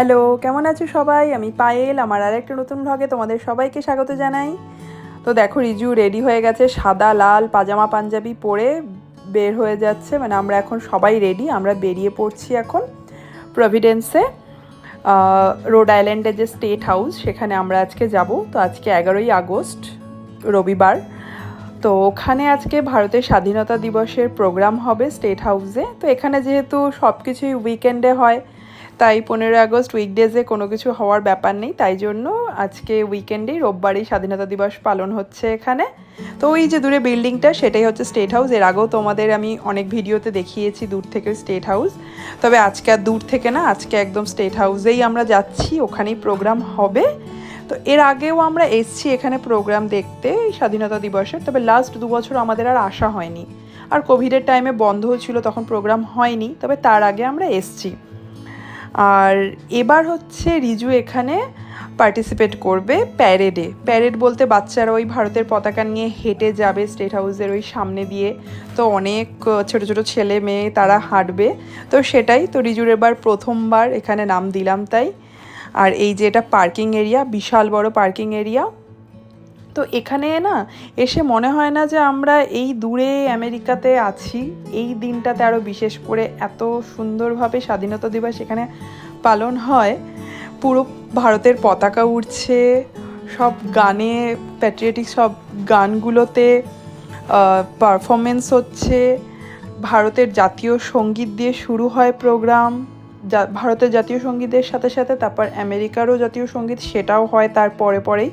Hello, কেমন আছো সবাই? আমি পায়েল, আমার আর একটা নতুন ভ্লগে তোমাদের সবাইকে স্বাগত জানাই। তো দেখো, রিজু রেডি হয়ে গেছে, সাদা, লাল, পাজামা, পাঞ্জাবি পরে বের হয়ে যাচ্ছে। মানে আমরা এখন সবাই রেডি আমরা বেরিয়ে পড়ছি এখন প্রভিডেন্সে রোড আইল্যান্ডের যে স্টেট হাউস সেখানে আমরা আজকে যাব। তো আজকে এগারোই আগস্ট, রবিবার। তো ওখানে আজকে ভারতের স্বাধীনতা দিবসের প্রোগ্রাম হবে স্টেট হাউসে তো এখানে যেহেতু সব কিছুই উইকেন্ডে হয় তাই পনেরো আগস্ট উইকডেজে কোনো কিছু হওয়ার ব্যাপার নেই, তাই জন্য আজকে উইকেন্ডেই রোববারই স্বাধীনতা দিবস পালন হচ্ছে এখানে। তো ওই যে দূরে বিল্ডিংটা সেটাই হচ্ছে স্টেট হাউস এর আগেও তোমাদের আমি অনেক ভিডিওতে দেখিয়েছি দূর থেকে স্টেট হাউস তবে আজকে আর দূর থেকে না, আজকে একদম স্টেট হাউসেই আমরা যাচ্ছি, ওখানেই প্রোগ্রাম হবে। তো এর আগেও আমরা এসছি এখানে প্রোগ্রাম দেখতে স্বাধীনতা দিবসের তবে লাস্ট দু বছর আমাদের আর আসা হয়নি। আর কোভিডের টাইমে বন্ধও ছিল, তখন প্রোগ্রাম হয়নি, তবে তার আগে আমরা এসছি। আর এবার হচ্ছে রিজু এখানে পার্টিসিপেট করবে প্যারেডে প্যারেড বলতে বাচ্চারা ওই ভারতের পতাকা নিয়ে হেঁটে যাবে স্টেট হাউসের ওই সামনে দিয়ে। তো অনেক ছোট ছোট ছেলে মেয়ে তারা হাঁটবে। তো সেটাই, তো রিজুর এবার প্রথমবার এখানে নাম দিলাম তাই। আর এই যে এটা পার্কিং এরিয়া বিশাল বড় পার্কিং এরিয়া তো এখানে না এসে মনে হয় না যে আমরা এই দূরে আমেরিকাতে আছি। এই দিনটাতে আরও বিশেষ করে এত সুন্দরভাবে স্বাধীনতা দিবস এখানে পালন হয়। পুরো ভারতের পতাকা উড়ছে, সব গানে প্যাট্রিয়টিক সব গানগুলোতে পারফরমেন্স হচ্ছে। ভারতের জাতীয় সংগীত দিয়ে শুরু হয় প্রোগ্রাম ভারতের জাতীয় সঙ্গীতের সাথে সাথে তারপর আমেরিকারও জাতীয় সংগীত সেটাও হয় তার পরে পরেই।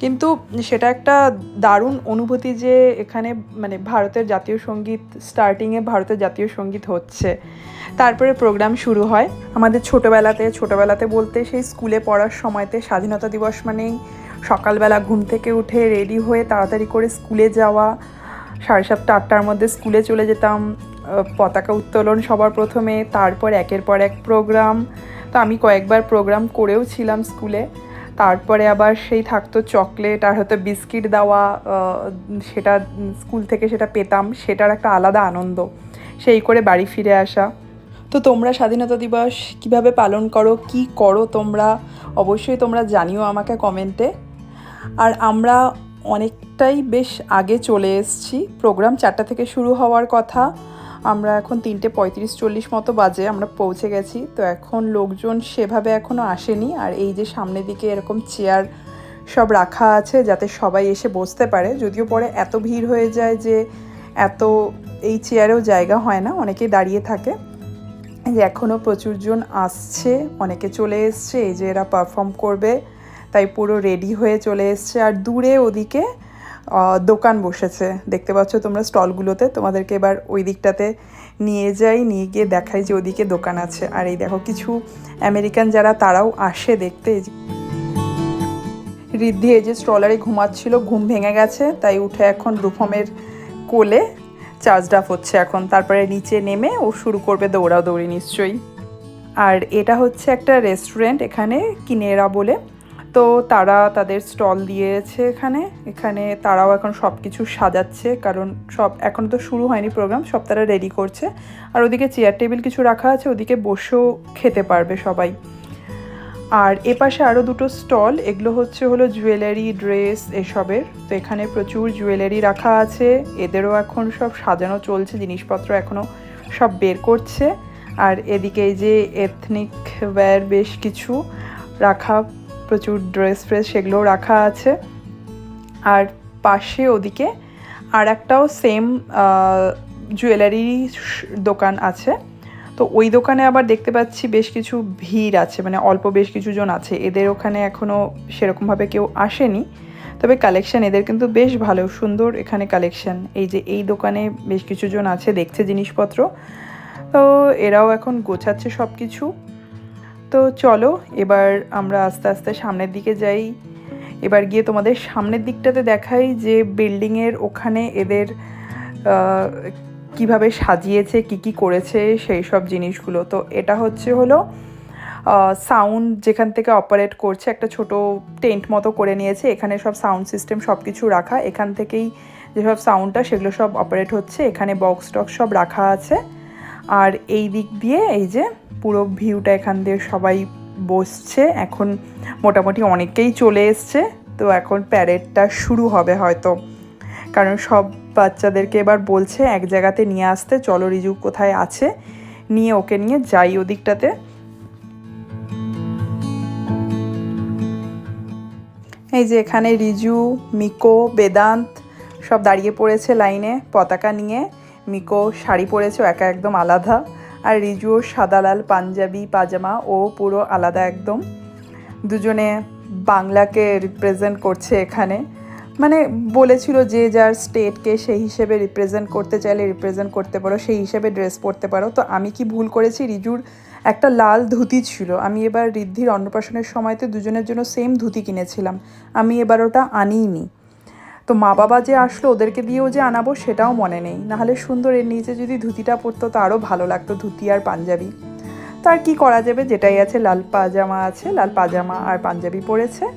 কিন্তু সেটা একটা দারুণ অনুভূতি যে এখানে মানে ভারতের জাতীয় সংগীত স্টার্টিংয়ে ভারতের জাতীয় সংগীত হচ্ছে। তারপরে প্রোগ্রাম শুরু হয়। আমাদের ছোটোবেলাতে ছোটোবেলাতে বলতে সেই স্কুলে পড়ার সময়তে স্বাধীনতা দিবস মানেই সকালবেলা ঘুম থেকে উঠে রেডি হয়ে তাড়াতাড়ি করে স্কুলে যাওয়া। সাড়ে সাতটা, আটটার মধ্যে স্কুলে চলে যেতাম। পতাকা উত্তোলন সবার প্রথমে, তারপর একের পর এক প্রোগ্রাম তো আমি কয়েকবার প্রোগ্রাম করেও ছিলাম স্কুলে। তারপরে আবার সেই থাকতো চকলেট আর হয়তো বিস্কিট দেওয়া সেটা স্কুল থেকে সেটা পেতাম, সেটার একটা আলাদা আনন্দ, সেই করে বাড়ি ফিরে আসা। তো তোমরা স্বাধীনতা দিবস কীভাবে পালন করো, কি করো তোমরা, অবশ্যই তোমরা জানিও আমাকে কমেন্টে আর আমরা অনেকটাই বেশ আগে চলে এসেছি প্রোগ্রাম চারটা থেকে শুরু হওয়ার কথা। আমরা এখন তিনটে পঁয়ত্রিশ চল্লিশ মতো বাজে, আমরা পৌঁছে গেছি। তো এখন লোকজন সেভাবে এখনও আসেনি। আর এই যে সামনের দিকে এরকম চেয়ার সব রাখা আছে, যাতে সবাই এসে বসতে পারে। যদিও পরে এত ভিড় হয়ে যায় যে এত এই চেয়ারেও জায়গা হয় না অনেকে দাঁড়িয়ে থাকে। যে এখনও প্রচুরজন আসছে, অনেকে চলে এসছে, এই যে এরা পারফর্ম করবে, তাই পুরো রেডি হয়ে চলে এসছে। আর দূরে ওদিকে দোকান বসেছে। দেখতে পাচ্ছ তোমরা স্টলগুলোতে। তোমাদেরকে এবার ওই দিকটাতে নিয়ে যাই, নিয়ে গিয়ে দেখাই যে ওদিকে দোকান আছে। আর এই দেখো, কিছু আমেরিকান যারা, তারাও আসে দেখতে। রিদ্ধি, এই যে স্ট্রলারে ঘুমাচ্ছিল, ঘুম ভেঙে গেছে, তাই উঠে এখন রুফমের কোলে চার্জ ডাফ হচ্ছে এখন। তারপরে নিচে নেমে ও শুরু করবে দৌড়াও দৌড়ি নিশ্চয়ই। আর এটা হচ্ছে একটা রেস্টুরেন্ট, এখানে কিনেরা বলে। তো তারা তাদের স্টল দিয়েছে এখানে। এখানে তারাও এখন সব কিছু সাজাচ্ছে, কারণ সব এখন তো শুরু হয়নি প্রোগ্রাম সব তারা রেডি করছে। আর ওদিকে চেয়ার টেবিল কিছু রাখা আছে, ওদিকে বসেও খেতে পারবে সবাই। আর এপাশে আরও দুটো স্টল এগুলো হচ্ছে হলো জুয়েলারি ড্রেস এসবের। তো এখানে প্রচুর জুয়েলারি রাখা আছে, এদেরও এখন সব সাজানো চলছে, জিনিসপত্র এখনও সব বের করছে। আর এদিকে এই যে এথনিক ওয়্যার বেশ কিছু রাখা প্রচুর ড্রেস ফ্রেস সেগুলোও রাখা আছে। আর পাশে ওদিকে আর একটাও সেম জুয়েলারি দোকান আছে। তো ওই দোকানে আবার দেখতে পাচ্ছি বেশ কিছু ভিড় আছে মানে অল্প বেশ কিছু জন আছে। এদের ওখানে এখনও সেরকমভাবে কেউ আসেনি। তবে কালেকশান এদের কিন্তু বেশ ভালো, সুন্দর এখানে কালেকশান এই যে এই দোকানে বেশ কিছু জন আছে, দেখছে জিনিসপত্র। তো এরাও এখন গোছাচ্ছে সব কিছু তো চলো, এবার আমরা আস্তে আস্তে সামনের দিকে যাই। এবার গিয়ে তোমাদের সামনের দিকটাতে দেখাই যে বিল্ডিংয়ের ওখানে এদের কীভাবে সাজিয়েছে, কি কি করেছে, সেই সব জিনিসগুলো। তো এটা হচ্ছে হলো সাউন্ড যেখান থেকে অপারেট করছে, একটা ছোট টেন্ট মতো করে নিয়েছে। এখানে সব সাউন্ড সিস্টেম সব কিছু রাখা। এখান থেকেই যেসব সাউন্ডটা, সেগুলো সব অপারেট হচ্ছে। এখানে বক্স টক্স সব রাখা আছে। আর এই দিক দিয়ে এই যে পুরো ভিউটা এখান দিয়ে সবাই বসছে। এখন মোটামুটি অনেকেই চলে এসছে। তো এখন প্যারেডটা শুরু হবে হয়তো। কারণ সব বাচ্চাদেরকে এবার বলছে এক জায়গাতে নিয়ে আসতে। চলো রিজু কোথায় আছে? নিয়ে ওকে নিয়ে যাই ওদিকটাতে। এই যে এখানে রিজু, মিকো, বেদান্ত সব দাঁড়িয়ে পড়েছে লাইনে পতাকা নিয়ে। মিকো শাড়ি পরেছে একা একদম আলাদা। আর রিজুও সাদা লাল, পাঞ্জাবি, পাজামা, ও পুরো আলাদা একদম। দুজনে বাংলাকে রিপ্রেজেন্ট করছে এখানে। মানে বলেছিল যে যার স্টেটকে সেই হিসেবে রিপ্রেজেন্ট করতে চাইলে রিপ্রেজেন্ট করতে পারো, সেই হিসেবে ড্রেস পরতে পারো। তো আমি কি ভুল করেছি? রিজুর একটা লাল ধুতি ছিল। আমি এবার রিদ্ধির অন্নপ্রাশনের সময়তে দুজনের জন্য সেম ধুতি কিনেছিলাম। আমি এবার ওটা আনিইনি। তো মা বাবা যে আসলো, ওদেরকে দিয়েও যে আনাবো সেটাও মনে নেই। নাহলে সুন্দর এর নিচে যদি ধুতিটা পরতো, তো আরও ভালো লাগতো, ধুতি আর পাঞ্জাবি। তো আর কী করা যাবে? যেটাই আছে, লাল পাজামা আছে, লাল পাজামা আর পাঞ্জাবি পরেছে।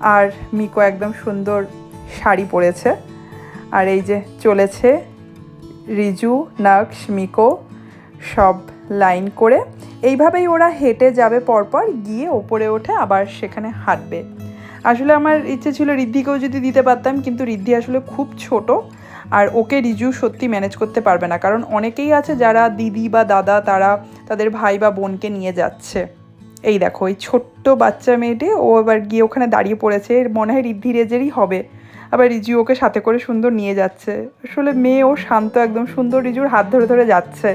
আর মিকো একদম সুন্দর শাড়ি পরেছে। আর এই যে চলেছে রিজু নাক্স মিকো, সব লাইন করে। এইভাবেই ওরা হেঁটে যাবে পরপর, গিয়ে ওপরে ওঠে আবার সেখানে হাঁটবে। আসলে আমার ইচ্ছে ছিল ঋদ্ধিকেও যদি দিতে পারতাম, কিন্তু রিদ্ধি আসলে খুব ছোট আর ওকে রিজু সত্যি ম্যানেজ করতে পারবে না। কারণ অনেকেই আছে যারা দিদি বা দাদা, তারা তাদের ভাই বা বোনকে নিয়ে যাচ্ছে। এই দেখো ওই ছোট্ট বাচ্চা মেয়েটি, ও এবার গিয়ে ওখানে দাঁড়িয়ে পড়েছে। এর মনে হয় রিদ্ধি রেজেরই হবে। আবার রিজু ওকে সাথে করে সুন্দর নিয়ে যাচ্ছে। আসলে মেয়ে ও শান্ত, একদম সুন্দর রিজুর হাত ধরে ধরে যাচ্ছে।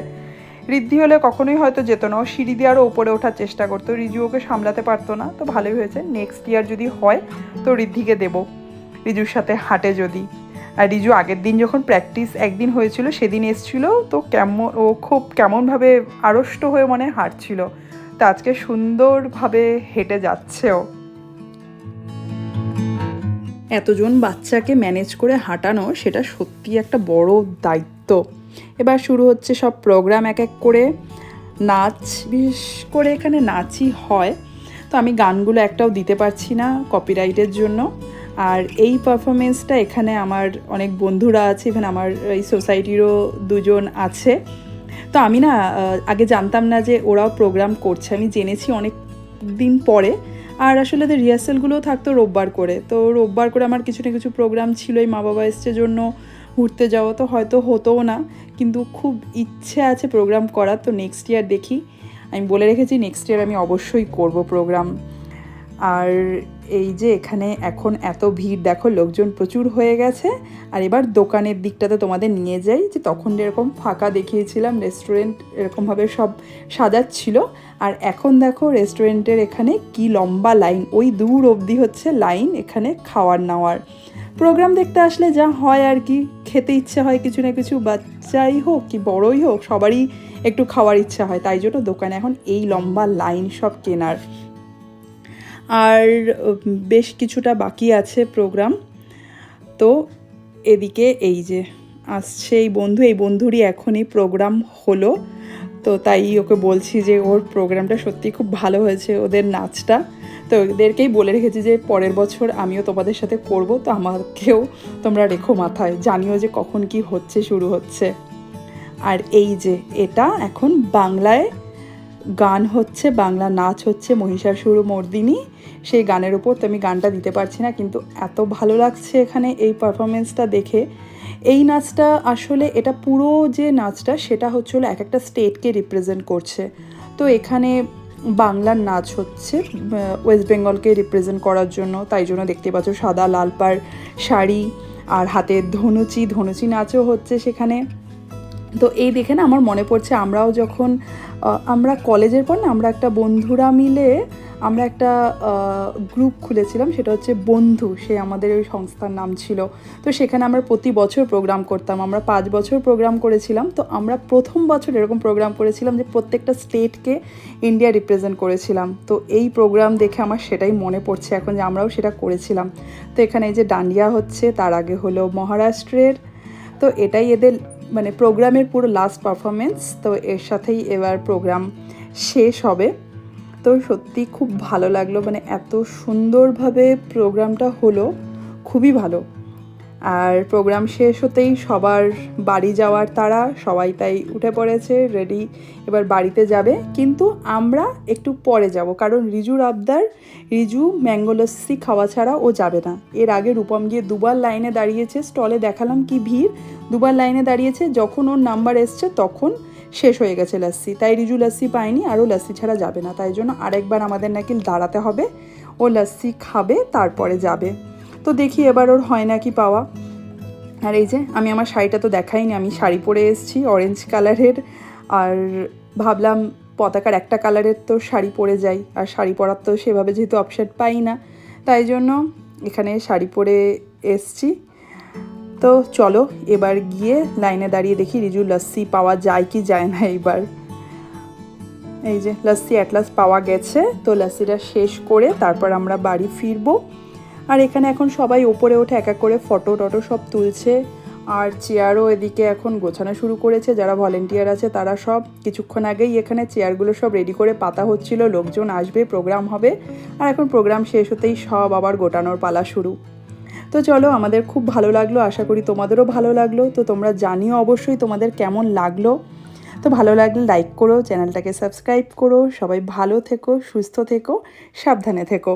রিদ্ধি হলে কখনোই হয়তো যেত না। ও সিঁড়ি দিয়ে আরও ওপরে ওঠার চেষ্টা করতো। রিজু ওকে সামলাতে পারতো না। তো ভালোই হয়েছে। নেক্সট ইয়ার যদি হয়, তো রিদ্ধিকে দেব। রিজুর সাথে হাঁটে যদি। আর রিজু আগের দিন যখন প্র্যাকটিস একদিন হয়েছিল, সেদিন এসছিল। তো কেমন, ও খুব কেমনভাবে আড়ষ্ট হয়ে মনে হাঁটছিল। তো আজকে সুন্দরভাবে হেঁটে যাচ্ছেও এতজন বাচ্চাকে ম্যানেজ করে হাঁটানো, সেটা সত্যি একটা বড় দায়িত্ব। এবার শুরু হচ্ছে সব প্রোগ্রাম এক এক করে। নাচ, বিশেষ করে এখানে নাচই হয়। তো আমি গানগুলো একটাও দিতে পারছি না কপিরাইটের জন্য। আর এই পারফরমেন্সটা এখানে আমার অনেক বন্ধুরা আছে এখানে আমার এই সোসাইটিরও দুজন আছে। তো আমি না আগে জানতাম না যে ওরাও প্রোগ্রাম করছে। আমি জেনেছি অনেক দিন পরে। আর আসলে ওদের রিহার্সালগুলোও থাকতো রোববার করে। তো রোববার করে আমার কিছু না কিছু প্রোগ্রাম ছিল ছিলই মা বাবা এসছে জন্য। ঘুরতে যাওয়া তো হয়তো হতোও না, কিন্তু খুব ইচ্ছে আছে প্রোগ্রাম করার, তো নেক্সট ইয়ার দেখি। আমি বলে রেখেছি নেক্সট ইয়ার আমি অবশ্যই করব প্রোগ্রাম আর এই যে এখানে এখন এত ভিড়, দেখো লোকজন প্রচুর হয়ে গেছে। আর এবার দোকানের দিকটাতে তোমাদের নিয়ে যাই, যে তখন এরকম ফাঁকা দেখিয়েছিলাম রেস্টুরেন্ট এরকমভাবে সব সাজাচ্ছিল। আর এখন দেখো রেস্টুরেন্টের এখানে কি লম্বা লাইন ওই দূর অবধি হচ্ছে লাইন এখানে খাওয়ার নেওয়ার প্রোগ্রাম দেখতে আসলে যা হয় আর কি। খেতে ইচ্ছে হয় কিছু না কিছু বাচ্চাই হোক কি বড়ই হোক, সবারই একটু খাওয়ার ইচ্ছা হয়। তাই জন্য দোকানে এখন এই লম্বা লাইন সব কেনার। আর বেশ কিছুটা বাকি আছে প্রোগ্রাম তো এদিকে এই যে আসছে এই বন্ধু, এই বন্ধুরই এখনই প্রোগ্রাম হলো। তো তাই ওকে বলছি যে ওর প্রোগ্রামটা সত্যি খুব ভালো হয়েছে, ওদের নাচটা। তো ওদেরকেই বলে রেখেছি যে পরের বছর আমিও তোমাদের সাথে করব, তো আমাকেও তোমরা রেখো মাথায়, জানিও যে কখন কি হচ্ছে, শুরু হচ্ছে। আর এই যে, এটা এখন বাংলায় গান হচ্ছে, বাংলা নাচ হচ্ছে, মহিষাসুর মর্দিনী। সেই গানের উপর তো আমি গানটা দিতে পারছি না, কিন্তু এত ভালো লাগছে এখানে এই পারফরমেন্সটা দেখে। এই নাচটা আসলে, এটা পুরো যে নাচটা, সেটা হচ্ছে এক একটা স্টেটকে রিপ্রেজেন্ট করছে। তো এখানে বাংলার নাচ হচ্ছে ওয়েস্ট বেঙ্গলকে রিপ্রেজেন্ট করার জন্য। তাই জন্য দেখতে পাচ্ছ সাদা লাল পার শাড়ি আর হাতে ধনুচি ধনুচি নাচও হচ্ছে সেখানে। তো এই দেখে না আমার মনে পড়ছে আমরাও যখন আমরা কলেজের পর না আমরা একটা বন্ধুরা মিলে আমরা একটা গ্রুপ খুলেছিলাম, সেটা হচ্ছে বন্ধু, সে আমাদের ওই সংস্থার নাম ছিল। তো সেখানে আমরা প্রতি বছর প্রোগ্রাম করতাম, আমরা পাঁচ বছর প্রোগ্রাম করেছিলাম। তো আমরা প্রথম বছর এরকম প্রোগ্রাম করেছিলাম যে প্রত্যেকটা স্টেটকে ইন্ডিয়া রিপ্রেজেন্ট করেছিলাম। তো এই প্রোগ্রাম দেখে আমার সেটাই মনে পড়ছে এখন যে আমরাও সেটা করেছিলাম। তো এখানে এই যে ডান্ডিয়া হচ্ছে, তার আগে হলো মহারাষ্ট্রের। তো এটাই এদের মানে প্রোগ্রামের পুরো লাস্ট পারফরমেন্স তো এর সাথেই এবার প্রোগ্রাম শেষ হবে। তো সত্যি খুব ভালো লাগল। মানে এত সুন্দরভাবে প্রোগ্রামটা হলো, খুবই ভালো। আর প্রোগ্রাম শেষ হতেই সবার বাড়ি যাওয়ার তারা সবাই তাই উঠে পড়েছে রেডি এবার বাড়িতে যাবে। কিন্তু আমরা একটু পরে যাব, কারণ রিজুর আবদার রিজু ম্যাঙ্গো লস্যি খাওয়া ছাড়া ও যাবে না। এর আগে রূপম গিয়ে দুবার লাইনে দাঁড়িয়েছে, স্টলে দেখালাম কি ভিড়। দুবার লাইনে দাঁড়িয়েছে, যখন ওর নাম্বার এসছে, তখন শেষ হয়ে গেছে লাস্সি তাই রিজু লাস্সি পায়নি আরও লাস্সি ছাড়া যাবে না। তাই জন্য আরেকবার আমাদের নাকি দাঁড়াতে হবে। ও লাস্সি খাবে, তারপরে যাবে। তো দেখি এবার ওর হয় নাকি পাওয়া। আর এই যে, আমি আমার শাড়িটা তো দেখাইনি। আমি শাড়ি পরে এসেছি অরেঞ্জ কালারের আর ভাবলাম পতাকার একটা কালারের তো শাড়ি পরে যাই। আর শাড়ি পরার তো সেভাবে যেহেতু অপশান পাই না। তাই জন্য এখানে শাড়ি পরে এসছি। তো চলো, এবার গিয়ে লাইনে দাঁড়িয়ে দেখি রিজু লস্যি পাওয়া যায় কি যায় না এবার এই যে লস্যি অ্যাটলাস পাওয়া গেছে, তো লস্যিটা শেষ করে তারপর আমরা বাড়ি ফিরবো। আর এখানে এখন সবাই ওপরে ওঠে, এক এক করে ফটো টটো সব তুলছে। আর চেয়ারও এদিকে এখন গোছানো শুরু করেছে, যারা ভলেন্টিয়ার আছে তারা সব। কিছুক্ষণ আগেই এখানে চেয়ারগুলো সব রেডি করে পাতা হচ্ছিল, লোকজন আসবে প্রোগ্রাম হবে। আর এখন প্রোগ্রাম শেষ হতেই সব আবার গোটানোর পালা শুরু। তো চলো, আমাদের খুব ভালো লাগল, আশা করি তোমাদেরও ভালো লাগল। তো তোমরা জানিও অবশ্যই তোমাদের কেমন লাগল। তো ভালো লাগলে লাইক করো, চ্যানেলটাকে সাবস্ক্রাইব করো। সবাই ভালো থেকো, সুস্থ থেকো, সাবধানে থেকো।